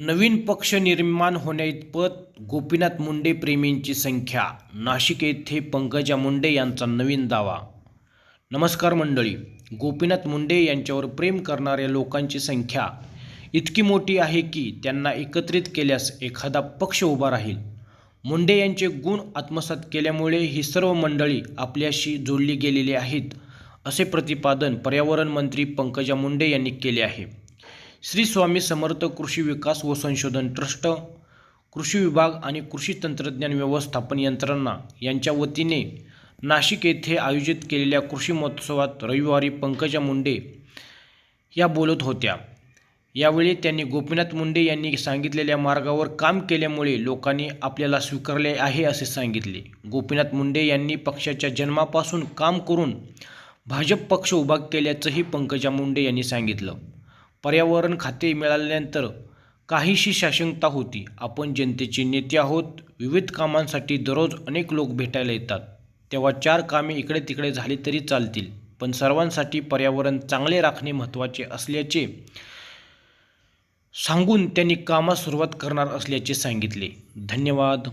नवीन पक्ष निर्माण होण्याइतपत गोपीनाथ मुंडे प्रेमींची संख्या. नाशिक येथे पंकजा मुंडे यांचा नवीन दावा. नमस्कार मंडळी गोपीनाथ मुंडे यांच्यावर प्रेम करणाऱ्या लोकांची संख्या इतकी मोठी आहे की त्यांना एकत्रित केल्यास एखादा पक्ष उभा राहील. मुंडे यांचे गुण आत्मसात केल्यामुळे ही सर्व मंडळी आपल्याशी जोडली गेलेली आहेत असे प्रतिपादन पर्यावरण मंत्री पंकजा मुंडे यांनी केले आहे. श्री स्वामी समर्थ कृषी विकास व संशोधन ट्रस्ट कृषी विभाग आणि कृषी तंत्रज्ञान व्यवस्थापन यंत्रणा यांच्या वतीने नाशिक येथे आयोजित केलेल्या कृषी महोत्सवात रविवारी पंकजा मुंडे या बोलत होत्या. यावेळी त्यांनी गोपीनाथ मुंडे यांनी सांगितलेल्या मार्गावर काम केल्यामुळे लोकांनी आपल्याला स्वीकारले आहे असे सांगितले. गोपीनाथ मुंडे यांनी पक्षाच्या जन्मापासून काम करून भाजप पक्ष उभा केल्याचंही पंकजा मुंडे यांनी सांगितलं. पर्यावरण खाते मिळाल्यानंतर काहीशी साशंकता होती. आपण जनतेचे नेते आहोत. विविध कामांसाठी दररोज अनेक लोक भेटायला येतात. तेव्हा चार कामे इकडे तिकडे झाली तरी चालतील. पण सर्वांसाठी पर्यावरण चांगले राखणे महत्त्वाचे असल्याचे सांगून त्यांनी कामास सुरुवात करणार असल्याचे सांगितले. धन्यवाद.